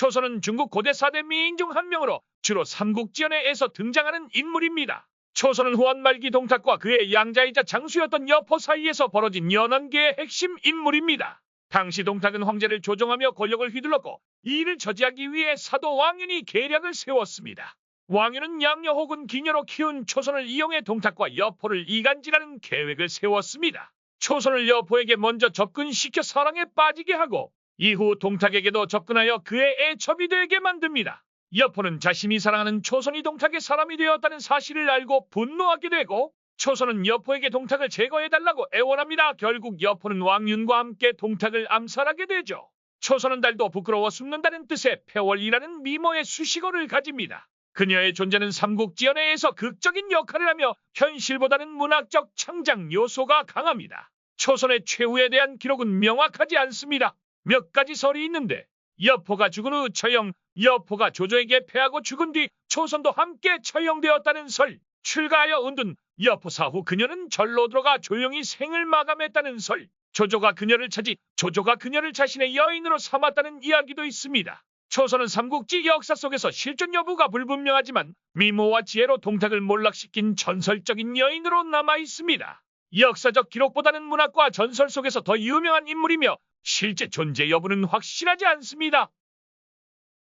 초선은 중국 고대 4대 미인 중 한 명으로 주로 삼국지연에서 등장하는 인물입니다. 초선은 후한 말기 동탁과 그의 양자이자 장수였던 여포 사이에서 벌어진 연원계의 핵심 인물입니다. 당시 동탁은 황제를 조종하며 권력을 휘둘렀고 이 일을 저지하기 위해 사도 왕윤이 계략을 세웠습니다. 왕윤은 양녀 혹은 기녀로 키운 초선을 이용해 동탁과 여포를 이간질하는 계획을 세웠습니다. 초선을 여포에게 먼저 접근시켜 사랑에 빠지게 하고 이후 동탁에게도 접근하여 그의 애첩이 되게 만듭니다. 여포는 자신이 사랑하는 초선이 동탁의 사람이 되었다는 사실을 알고 분노하게 되고 초선은 여포에게 동탁을 제거해달라고 애원합니다. 결국 여포는 왕윤과 함께 동탁을 암살하게 되죠. 초선은 달도 부끄러워 숨는다는 뜻의 폐월이라는 미모의 수식어를 가집니다. 그녀의 존재는 삼국지 연애에서 극적인 역할을 하며 현실보다는 문학적 창작 요소가 강합니다. 초선의 최후에 대한 기록은 명확하지 않습니다. 몇 가지 설이 있는데 여포가 죽은 후 처형, 여포가 조조에게 패하고 죽은 뒤 초선도 함께 처형되었다는 설, 출가하여 은둔 여포 사 후 그녀는 절로 들어가 조용히 생을 마감했다는 설, 조조가 그녀를 찾이 조조가 그녀를 자신의 여인으로 삼았다는 이야기도 있습니다. 초선은 삼국지 역사 속에서 실존 여부가 불분명하지만 미모와 지혜로 동탁을 몰락시킨 전설적인 여인으로 남아 있습니다. 역사적 기록보다는 문학과 전설 속에서 더 유명한 인물이며 실제 존재 여부는 확실하지 않습니다.